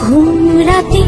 ঘুম রাতে